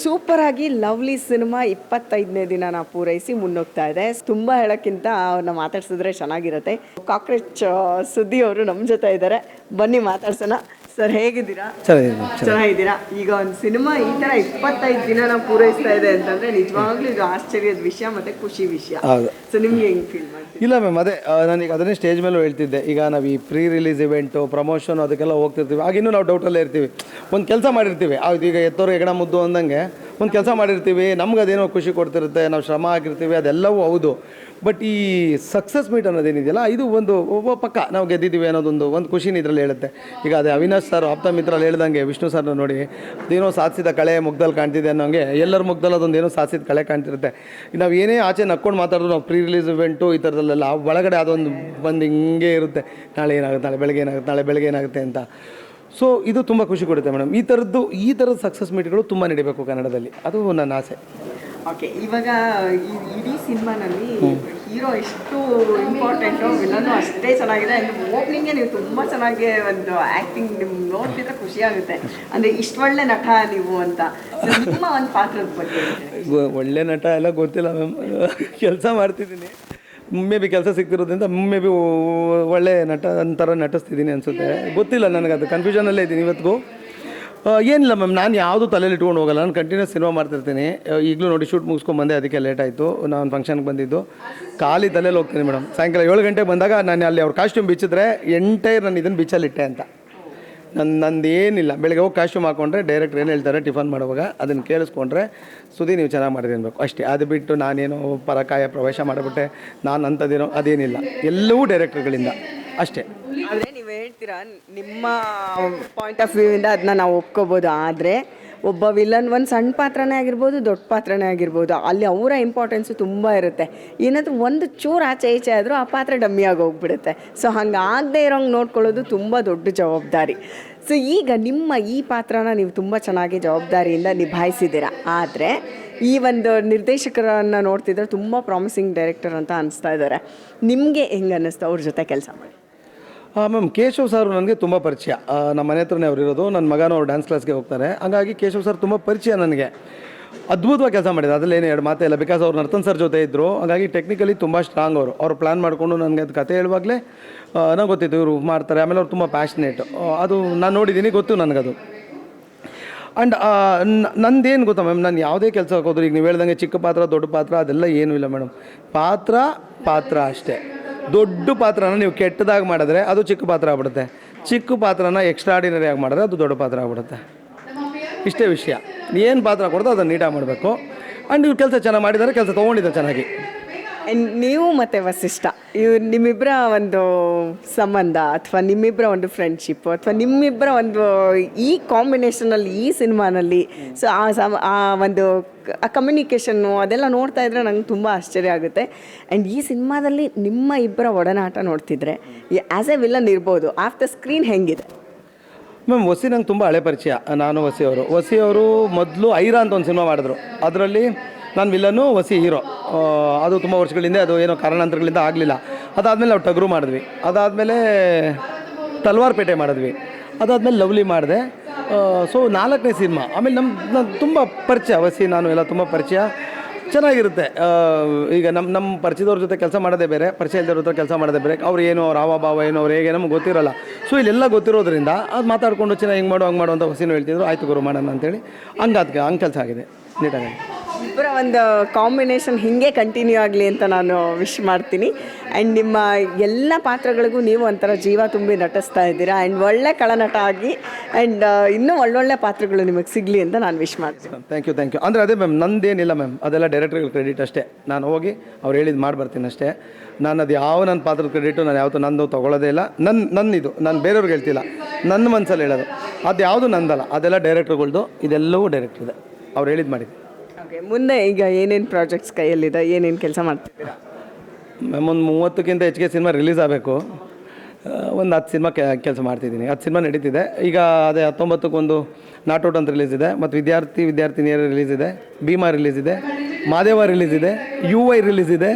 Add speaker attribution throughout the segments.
Speaker 1: Super ಆಗಿ lovely cinema ಇಪ್ಪತ್ತೈದನೇ ದಿನ ನಾವು ಪೂರೈಸಿ ಮುನ್ನೋಗ್ತಾ ಇದೆ. ತುಂಬ ಹೇಳೋಕ್ಕಿಂತ ಅವ್ರನ್ನ ಮಾತಾಡ್ಸಿದ್ರೆ ಚೆನ್ನಾಗಿರುತ್ತೆ. ಕಾಕ್ರೋಚ್, ಸುದ್ದಿ ಅವರು ನಮ್ಮ ಜೊತೆ ಇದ್ದಾರೆ ಬನ್ನಿ ಮಾತಾಡ್ಸೋಣ. ಸರ್ ಹೇಗಿದ್ದೀರಾ?
Speaker 2: ಚೆನ್ನಾಗಿದೆ
Speaker 1: ಚೆನ್ನಾಗಿದ್ದೀರಾ ಈಗ ಒಂದು ಸಿನಿಮಾ ಈ ತರ ಇಪ್ಪತ್ತೈದು ದಿನ ನಾವು ಪೂರೈಸ್ತಾ ಇದೆ ಅಂತಂದ್ರೆ ನಿಜವಾಗ್ಲೂ ಇದು ಆಶ್ಚರ್ಯದ ವಿಷಯ ಮತ್ತೆ ಖುಷಿ ವಿಷಯ.
Speaker 2: ಹೌದು.
Speaker 1: ಸೊ ನಿಮ್ಗೆ ಹೆಂಗ್ ಫೀಲ್ ಮಾಡ್ತೀವಿ
Speaker 2: ಇಲ್ಲ ಮ್ಯಾಮ್ ಅದೇ ಆ, ನಾನೀಗ ಅದನ್ನೇ ಸ್ಟೇಜ್ ಮೇಲೆ ಹೇಳ್ತಿದ್ದೆ. ಈಗ ನಾವು ಈ ಪ್ರೀ ರಿಲೀಸ್ ಇವೆಂಟು ಪ್ರಮೋಷನ್ ಅದಕ್ಕೆಲ್ಲ ಹೋಗ್ತಿರ್ತೀವಿ. ಆಗಿನ್ನೂ ನಾವು ಡೌಟಲ್ಲೇ ಇರ್ತೀವಿ. ಒಂದು ಕೆಲಸ ಮಾಡಿರ್ತೀವಿ. ಅದು ಈಗ ಎತ್ತೋರು ಹೆಗಣ ಮುದ್ದು ಅಂದಂಗೆ ಒಂದು ಕೆಲಸ ಮಾಡಿರ್ತೀವಿ, ನಮ್ಗೆ ಅದೇನೋ ಖುಷಿ ಕೊಡ್ತಿರುತ್ತೆ, ನಾವು ಶ್ರಮ ಆಗಿರ್ತೀವಿ, ಅದೆಲ್ಲವೂ ಹೌದು. ಬಟ್ ಈ ಸಕ್ಸಸ್ ಮೀಟ್ ಅನ್ನೋದೇನಿದೆಯಲ್ಲ, ಇದು ಒಂದು ಒಬ್ಬ ಪಕ್ಕ ನಾವು ಗೆದ್ದಿದ್ದೀವಿ ಅನ್ನೋದೊಂದು, ಒಂದು ಖುಷಿನ ಇದರಲ್ಲಿ ಹೇಳುತ್ತೆ. ಈಗ ಅದೇ ಅವಿನಾಶ್ ಸರ್, ಆಪ್ತ ಮಿತ್ರಲ್ಲಿ ಹೇಳ್ದಂಗೆ, ವಿಷ್ಣು ಸರ್ನ ನೋಡಿ, ಅದೇನೋ ಸಾಧಿಸಿದ ಕಳೆ ಮುಗ್ದಲ್ಲಿ ಕಾಣ್ತಿದೆ ಅನ್ನೋಂಗೆ, ಎಲ್ಲರ ಮುಗ್ದಲ್ಲಿ ಅದೊಂದು ಏನೋ ಸಾಧಿಸಿದ ಕಳೆ ಕಾಣ್ತಿರುತ್ತೆ. ನಾವು ಏನೇ ಆಚೆ ನಕ್ಕೊಂಡು ಮಾತಾಡಿದ್ರು, ನಾವು ಪ್ರೀ ರಿಲೀಸ್ ಇವೆಂಟು ಈ ಥರದಲ್ಲೆಲ್ಲ ಒಳಗಡೆ ಅದೊಂದು ಬಂದು ಹಿಂಗೆ ಇರುತ್ತೆ. ನಾಳೆ ಏನಾಗುತ್ತೆ, ನಾಳೆ ಬೆಳಗ್ಗೆ ಏನಾಗುತ್ತೆ, ನಾಳೆ ಬೆಳಗ್ಗೆ ಏನಾಗುತ್ತೆ ಅಂತ. ಸೊ ಇದು ತುಂಬ ಖುಷಿ ಕೊಡುತ್ತೆ ಮೇಡಮ್ ಈ ಥರದ್ದು ಈ ಥರದ ಸಕ್ಸಸ್ ಮೀಟ್ಗಳು ತುಂಬ ನಡಿಬೇಕು ಕನ್ನಡದಲ್ಲಿ. ಅದು ನನ್ನ ಆಸೆ.
Speaker 1: ಓಕೆ ಇವಾಗ ಈ ಇಡೀ ಸಿನಿಮಾನಲ್ಲಿ ಹೀರೋ ಎಷ್ಟು ಇಂಪಾರ್ಟೆಂಟು ವಿಲನ್ನು ಅಷ್ಟೇ ಚೆನ್ನಾಗಿದೆ. ಅಂಡ್ ಓಪನಿಂಗ್ಗೆ ನೀವು ತುಂಬ ಚೆನ್ನಾಗಿ ಒಂದು ಆ್ಯಕ್ಟಿಂಗ್ ನಿಮ್ಗೆ ನೋಡ್ತಿದ್ರೆ ಖುಷಿ ಆಗುತ್ತೆ. ಅಂದರೆ ಇಷ್ಟು ಒಳ್ಳೆ ನಟ ನೀವು ಅಂತ. ನಿಮ್ಮ ಒಂದು ಪಾತ್ರದ ಬಗ್ಗೆ
Speaker 2: ಒಳ್ಳೆ ನಟ ಎಲ್ಲ ಗೊತ್ತಿಲ್ಲ ಮ್ಯಾಮ್ ಕೆಲಸ ಮಾಡ್ತಿದ್ದೀನಿ. ಮೇ ಬಿ ಕೆಲಸ ಸಿಗ್ತಿರೋದ್ರಿಂದ ಮೇ ಬಿ ಒಳ್ಳೆ ನಟ ಒಂಥರ ನಟಿಸ್ತಿದ್ದೀನಿ ಅನಿಸುತ್ತೆ. ಗೊತ್ತಿಲ್ಲ ನನಗೆ ಅದು ಕನ್ಫ್ಯೂಷನಲ್ಲೇ ಇದ್ದೀನಿ ಇವತ್ತಿಗೂ. ಆ, ಏನಿಲ್ಲ ಮ್ಯಾಮ್ ನಾನು ಯಾವುದು ತಲೆಯಲ್ಲಿ ಇಟ್ಕೊಂಡು ಹೋಗಲ್ಲ. ನಾನು ಕಂಟಿನ್ಯೂಸ್ ಸಿನಿಮಾ ಮಾಡ್ತಿರ್ತೀನಿ. ಈಗಲೂ ನೋಡಿ ಶೂಟ್ ಮುಗಿಸ್ಕೊಂಡು ಬಂದೆ ಅದಕ್ಕೆ ಲೇಟ್ ಆಯಿತು. ನಾನು ಫಂಕ್ಷನ್ಗೆ ಬಂದಿದ್ದು. ಖಾಲಿ ತಲೆಯಲ್ಲಿ ಹೋಗ್ತೀನಿ ಮೇಡಮ್. ಸಾಯಂಕಾಲ ಏಳು ಗಂಟೆಗೆ ಬಂದಾಗ ನಾನು ಅಲ್ಲಿ ಅವ್ರ ಕಾಸ್ಟ್ಯೂಮ್ ಬಿಚ್ಚಿದ್ರೆ ಎಂಟೈರ್ ನಾನು ಇದನ್ನು ಬಿಚ್ಚಲ್ಲಿಟ್ಟೆ ಅಂತ. ನನ್ನ ನಂದು ಏನಿಲ್ಲ ಬೆಳಗ್ಗೆ ಹೋಗಿ ಕಾಸ್ಟ್ಯೂಮ್ ಹಾಕೊಂಡ್ರೆ ಡೈರೆಕ್ಟ್ ಏನು ಹೇಳ್ತಾರೆ, ಟಿಫನ್ ಮಾಡುವಾಗ ಅದನ್ನು ಕೇಳಿಸ್ಕೊಂಡ್ರೆ ಸುದಿ ನೀವು ಚೆನ್ನಾಗಿ ಮಾಡಿದೆ ಅನ್ಬೇಕು. ಅಷ್ಟೇ. ಅದು ಬಿಟ್ಟು ನಾನೇನೋ ಪರಕಾಯ ಪ್ರವೇಶ ಮಾಡಿಬಿಟ್ಟೆ. ನಾನು ಅಂಥದ್ದೇನೋ ಅದೇನಿಲ್ಲ. ಎಲ್ಲವೂ ಡೈರೆಕ್ಟರ್ಗಳಿಂದ ಅಷ್ಟೇ.
Speaker 1: ಆದರೆ ನೀವು ಹೇಳ್ತೀರಾ, ನಿಮ್ಮ ಪಾಯಿಂಟ್ ಆಫ್ ವ್ಯೂ ಇಂದ ಅದನ್ನ ನಾವು ಒಪ್ಕೋಬೋದು. ಆದರೆ ಒಬ್ಬ ವಿಲನ್ ಒಂದು ಸಣ್ಣ ಪಾತ್ರನೇ ಆಗಿರ್ಬೋದು, ದೊಡ್ಡ ಪಾತ್ರನೇ ಆಗಿರ್ಬೋದು. ಅಲ್ಲಿ ಅವರ ಇಂಪಾರ್ಟೆನ್ಸು ತುಂಬ ಇರುತ್ತೆ. ಏನಾದರೂ ಒಂದು ಚೂರು ಆಚೆ ಈಚೆ ಆದರೂ ಆ ಪಾತ್ರ ಡಮ್ಮಿ ಆಗಿ ಹೋಗ್ಬಿಡುತ್ತೆ ಸೊ ಹಂಗೆ ಆಗದೆ ಇರೋಂಗೆ ನೋಡ್ಕೊಳ್ಳೋದು ತುಂಬ ದೊಡ್ಡ ಜವಾಬ್ದಾರಿ. ಸೊ ಈಗ ನಿಮ್ಮ ಈ ಪಾತ್ರನ ನೀವು ತುಂಬ ಚೆನ್ನಾಗಿ ಜವಾಬ್ದಾರಿಯಿಂದ ನಿಭಾಯಿಸಿದ್ದೀರಾ. ಆದರೆ ಈ ಒಂದು ನಿರ್ದೇಶಕರನ್ನು ನೋಡ್ತಿದ್ರೆ ತುಂಬ ಪ್ರಾಮಿಸಿಂಗ್ ಡೈರೆಕ್ಟರ್ ಅಂತ ಅನಿಸ್ತಾ ಇದ್ದಾರೆ ನಿಮಗೆ ಹೆಂಗೆ ಅನ್ನಿಸ್ತು? ಅವ್ರ ಜೊತೆ ಕೆಲಸ ಮಾಡಿ.
Speaker 2: ಮ್ಯಾಮ್, ಕೇಶವ್ ಸರ್ ನನಗೆ ತುಂಬ ಪರಿಚಯ. ನಮ್ಮ ಮನೆ ಹತ್ರನೇ ಅವ್ರು ಇರೋದು. ನನ್ನ ಮಗನೂ ಅವ್ರು ಡ್ಯಾನ್ಸ್ ಕ್ಲಾಸ್ಗೆ ಹೋಗ್ತಾರೆ. ಹಾಗಾಗಿ ಕೇಶವ್ ಸರ್ ತುಂಬ ಪರಿಚಯ ನನಗೆ. ಅದ್ಭುತವಾಗಿ ಕೆಲಸ ಮಾಡಿದ್ರು ಅದರಲ್ಲಿ ಎರಡು ಮಾತೇ ಇಲ್ಲ. ಬಿಕಾಸ್ ಅವ್ರು ನರ್ತನ್ ಸರ್ ಜೊತೆ ಇದ್ದರು ಹಾಗಾಗಿ ಟೆಕ್ನಿಕಲಿ ತುಂಬ ಸ್ಟ್ರಾಂಗ್ ಅವರು. ಅವ್ರು ಪ್ಲ್ಯಾನ್ ಮಾಡಿಕೊಂಡು ನನಗೆ ಅದು ಕತೆ ಹೇಳುವಾಗಲೇ ನಂಗೆ ಗೊತ್ತಿತ್ತು ಇವರು ಮಾಡ್ತಾರೆ. ಆಮೇಲೆ ಅವ್ರು ತುಂಬ ಪ್ಯಾಷನೇಟ್ ಅದು ನಾನು ನೋಡಿದ್ದೀನಿ ಗೊತ್ತು ನನಗದು. ಆ್ಯಂಡ್ ನಂದೇನು ಗೊತ್ತಾ ಮ್ಯಾಮ್, ನಾನು ಯಾವುದೇ ಕೆಲಸಕ್ಕೆ ಹೋದ್ರೆ, ಈಗ ನೀವು ಹೇಳ್ದಂಗೆ ಚಿಕ್ಕ ಪಾತ್ರ, ದೊಡ್ಡ ಪಾತ್ರ, ಅದೆಲ್ಲ ಏನೂ ಇಲ್ಲ ಮೇಡಮ್. ಪಾತ್ರ ಪಾತ್ರ ಅಷ್ಟೇ. ದೊಡ್ಡ ಪಾತ್ರನ ನೀವು ಕೆಟ್ಟದಾಗಿ ಮಾಡಿದ್ರೆ ಅದು ಚಿಕ್ಕ ಪಾತ್ರ ಆಗ್ಬಿಡುತ್ತೆ. ಚಿಕ್ಕ ಪಾತ್ರನ ಎಕ್ಸ್ಟ್ರಾಡಿನರಿ ಆಗಿ ಮಾಡಿದ್ರೆ ಅದು ದೊಡ್ಡ ಪಾತ್ರ ಆಗ್ಬಿಡುತ್ತೆ. ಇಷ್ಟೇ ವಿಷಯ. ಏನು ಪಾತ್ರ ಕೊಡ್ತೋ ಅದನ್ನು ನೀಟಾಗಿ ಮಾಡಬೇಕು. ಆ್ಯಂಡ್ ಇವ್ರು ಕೆಲಸ ಚೆನ್ನಾಗಿ ಮಾಡಿದ್ದಾರೆ ಕೆಲಸ ತೊಗೊಂಡಿದ್ದಾರೆ ಚೆನ್ನಾಗಿ.
Speaker 1: ನೀವು ಮತ್ತು ವಸಿಷ್ಠ. ಇವ್ ನಿಮ್ಮಿಬ್ಬರ ಒಂದು ಸಂಬಂಧ ಅಥವಾ ನಿಮ್ಮಿಬ್ಬರ ಒಂದು ಫ್ರೆಂಡ್ಶಿಪ್ ಅಥವಾ ನಿಮ್ಮಿಬ್ಬರ ಒಂದು ಈ ಕಾಂಬಿನೇಷನಲ್ಲಿ ಈ ಸಿನಿಮಾನಲ್ಲಿ ಸೊ ಆ ಸಮ, ಆ ಒಂದು ಆ ಕಮ್ಯುನಿಕೇಷನ್ನು ಅದೆಲ್ಲ ನೋಡ್ತಾ ಇದ್ರೆ ನಂಗೆ ತುಂಬ ಆಶ್ಚರ್ಯ ಆಗುತ್ತೆ. ಆ್ಯಂಡ್ ಈ ಸಿನಿಮಾದಲ್ಲಿ ನಿಮ್ಮ ಇಬ್ಬರ ಒಡನಾಟ ನೋಡ್ತಿದ್ರೆ ಆ್ಯಸ್ ಎ ವಿಲನ್ ಇರ್ಬೋದು. ಆಫ್ ದ ಸ್ಕ್ರೀನ್ ಹೆಂಗಿದೆ?
Speaker 2: ಮ್ಯಾಮ್ ವಸಿ ನಂಗೆ ತುಂಬ ಹಳೆ ಪರಿಚಯ. ನಾನು ವಸಿ ಅವರು ವಸಿ ಅವರು ಮೊದಲು ಐರಾ ಅಂತ ಒಂದು ಸಿನಿಮಾ ಮಾಡಿದ್ರು. ಅದರಲ್ಲಿ ನಾನು ವಿಲನ್ನು ವಸಿ ಹೀರೋ ಅದು ತುಂಬ ವರ್ಷಗಳಿಂದ ಅದು ಏನೋ ಕಾರಣಾಂತರಗಳಿಂದ ಆಗಲಿಲ್ಲ. ಅದಾದಮೇಲೆ ನಾವು ಟಗರು ಮಾಡಿದ್ವಿ. ಅದಾದಮೇಲೆ ತಲ್ವಾರ್ಪೇಟೆ ಮಾಡಿದ್ವಿ. ಅದಾದಮೇಲೆ ಲವ್ಲಿ ಮಾಡಿದೆ. ಸೊ ನಾಲ್ಕನೇ ಸಿನಿಮಾ. ಆಮೇಲೆ ನಮ್ಮ ನಾನು ತುಂಬ ಪರಿಚಯ ವಸಿ ನಾನು ಎಲ್ಲ ತುಂಬ ಪರಿಚಯ. ಚೆನ್ನಾಗಿರುತ್ತೆ. ಈಗ ನಮ್ಮ ನಮ್ಮ ಪರಿಚಯದವ್ರ ಜೊತೆ ಕೆಲಸ ಮಾಡೋದೇ ಬೇರೆ, ಪರಿಚಯ ಇಲ್ದವ್ರ ಜೊತೆ ಕೆಲಸ ಮಾಡೋದೇ ಬೇರೆ. ಅವ್ರು ಏನು ಅವ್ರ ಹಾವ ಏನು ಅವ್ರು ಹೇಗೆ ನಮ್ಗೆ ಗೊತ್ತಿರಲ್ಲ. ಸೊ ಇಲ್ಲೆಲ್ಲ ಗೊತ್ತಿರೋದ್ರಿಂದ ಅದು ಮಾತಾಡ್ಕೊಂಡು ಚೆನ್ನಾಗಿ ಹಿಂಗೆ ಮಾಡು, ಹಂಗೆ ಮಾಡು ಅಂತ ಹೊಸಿನೂ ಹೇಳ್ತಿದ್ರು. ಆಯ್ತು ಗುರು, ಮಾಡೋಣ ಅಂತೇಳಿ ಹಂಗೆ ಅದಕ್ಕೆ ಹಂಗೆ ಕೆಲಸ ಆಗಿದೆ. ನೀಟಾಗಿ
Speaker 1: ಇಬ್ಬರ ಒಂದು ಕಾಂಬಿನೇಷನ್ ಹೀಗೆ ಕಂಟಿನ್ಯೂ ಆಗಲಿ ಅಂತ ನಾನು ವಿಶ್ ಮಾಡ್ತೀನಿ. ಆ್ಯಂಡ್ ನಿಮ್ಮ ಎಲ್ಲ ಪಾತ್ರಗಳಿಗೂ ನೀವು ಒಂಥರ ಜೀವ ತುಂಬಿ ನಟಿಸ್ತಾ ಇದ್ದೀರಾ. ಆ್ಯಂಡ್ ಒಳ್ಳೆ ಕಳನಟ ಆಗಿ ಆ್ಯಂಡ್ ಇನ್ನೂ ಒಳ್ಳೊಳ್ಳೆ ಪಾತ್ರಗಳು ನಿಮಗೆ ಸಿಗಲಿ ಅಂತ ನಾನು ವಿಶ್ ಮಾಡ್ತೀನಿ.
Speaker 2: ಥ್ಯಾಂಕ್ ಯು ಥ್ಯಾಂಕ್ ಯು ಅಂದರೆ ಅದೇ ಮ್ಯಾಮ್ ನಂದೇನಿಲ್ಲ ಮ್ಯಾಮ್ ಅದೆಲ್ಲ ಡೈರೆಕ್ಟ್ರಿಗೆ ಕ್ರೆಡಿಟ್ ಅಷ್ಟೇ. ನಾನು ಹೋಗಿ ಅವ್ರು ಹೇಳಿದ್ದು ಮಾಡಿ ಬರ್ತೀನಿ ಅಷ್ಟೇ. ನಾನು ಅದು ಯಾವ ನನ್ನ ಪಾತ್ರದ ಕ್ರೆಡಿಟು ನಾನು ಯಾವತ್ತೂ ನಂದು ತೊಗೊಳ್ಳೋದೇ ಇಲ್ಲ. ನನ್ನ ನನ್ನ ಇದು ನಾನು ಬೇರೆಯವ್ರಿಗೆ ಹೇಳ್ತಿಲ್ಲ. ನನ್ನ ಮನಸ್ಸಲ್ಲಿ ಹೇಳೋದು. ಅದು ಯಾವುದು ನಂದಲ್ಲ. ಅದೆಲ್ಲ ಡೈರೆಕ್ಟ್ರುಗಳ್ದು ಇದೆಲ್ಲವೂ ಡೈರೆಕ್ಟ್ರಿದೆ ಅವ್ರು ಹೇಳಿದ್ದು ಮಾಡಿದ್ದು.
Speaker 1: ಓಕೆ ಮುಂದೆ ಈಗ ಏನೇನು ಪ್ರಾಜೆಕ್ಟ್ಸ್ ಕೈಯಲ್ಲಿದೆ ಏನೇನು ಕೆಲಸ ಮಾಡ್ತಿದ್ದೀರಾ?
Speaker 2: ಮ್ಯಾಮ್ ಒಂದು ಮೂವತ್ತಕ್ಕಿಂತ ಹೆಚ್ಚಿಗೆ ಸಿನಿಮಾ ರಿಲೀಸ್ ಆಗಬೇಕು. ಒಂದು ಹತ್ತು ಸಿನಿಮಾ ಕೆಲಸ ಮಾಡ್ತಿದ್ದೀನಿ. ಹತ್ತು ಸಿನಿಮಾ ನಡೀತಿದೆ. ಈಗ ಅದೇ ಹತ್ತೊಂಬತ್ತಕ್ಕೊಂದು ನಾಟೌಟ್ ಅಂತ ರಿಲೀಸ್ ಇದೆ. ಮತ್ತು ವಿದ್ಯಾರ್ಥಿ ವಿದ್ಯಾರ್ಥಿನಿಯರ ರಿಲೀಸ್ ಇದೆ. ಭೀಮಾ ರಿಲೀಸ್ ಇದೆ. ಮಾದೇವ ರಿಲೀಸ್ ಇದೆ. ಯು ವೈ ರಿಲೀಸ್ ಇದೆ.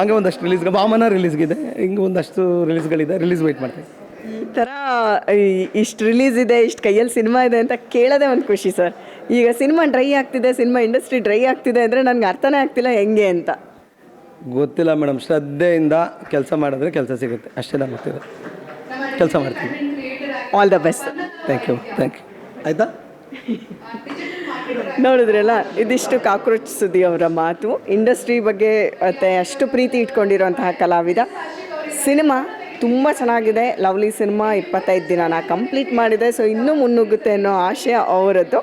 Speaker 2: ಹಾಗೆ ಒಂದಷ್ಟು ರಿಲೀಸ್ ವಾಮನ ರಿಲೀಸ್ಗಿದೆ ಹಿಂಗೆ ಒಂದಷ್ಟು ರಿಲೀಸ್ಗಳಿದೆ ರಿಲೀಸ್ ವೆಯ್ಟ್ ಮಾಡ್ತೀನಿ.
Speaker 1: ಈ ಥರ ಇಷ್ಟು ರಿಲೀಸ್ ಇದೆ ಇಷ್ಟು ಕೈಯಲ್ಲಿ ಸಿನಿಮಾ ಇದೆ ಅಂತ ಕೇಳೋದೇ ಒಂದು ಖುಷಿ ಸರ್. ಈಗ ಸಿನಿಮಾ ಡ್ರೈ ಆಗ್ತಿದೆ ಸಿನಿಮಾ ಇಂಡಸ್ಟ್ರಿ ಡ್ರೈ ಆಗ್ತಿದೆ ಅಂದರೆ ನನಗೆ ಅರ್ಥನೇ ಆಗ್ತಿಲ್ಲ ಹೆಂಗೆ ಅಂತ.
Speaker 2: ಗೊತ್ತಿಲ್ಲ ಮೇಡಮ್ ಶ್ರದ್ಧೆಯಿಂದ ಕೆಲಸ ಮಾಡಿದ್ರೆ ಕೆಲಸ ಸಿಗುತ್ತೆ. ಅಷ್ಟೇ ನಾನು ಗೊತ್ತಿದೆ ಕೆಲಸ ಮಾಡ್ತೀನಿ
Speaker 1: all the best
Speaker 2: thank you thank you ಆಯಿತಾ?
Speaker 1: ನೋಡಿದ್ರಲ್ಲ ಇದಿಷ್ಟು ಕಾಕ್ರೋಚ್ ಸುದ್ದಿ ಅವರ ಮಾತು. ಇಂಡಸ್ಟ್ರಿ ಬಗ್ಗೆ ಮತ್ತೆ ಅಷ್ಟು ಪ್ರೀತಿ ಇಟ್ಕೊಂಡಿರುವಂತಹ ಕಲಾವಿದ. ಸಿನಿಮಾ ತುಂಬ ಚೆನ್ನಾಗಿದೆ. ಲವ್ಲಿ ಸಿನಿಮಾ ಇಪ್ಪತ್ತೈದು ದಿನ ನಾ ಕಂಪ್ಲೀಟ್ ಮಾಡಿದೆ. ಸೊ ಇನ್ನೂ ಮುನ್ನುಗ್ಗುತ್ತೆ ಅನ್ನೋ ಆಶಯ ಅವರದ್ದು.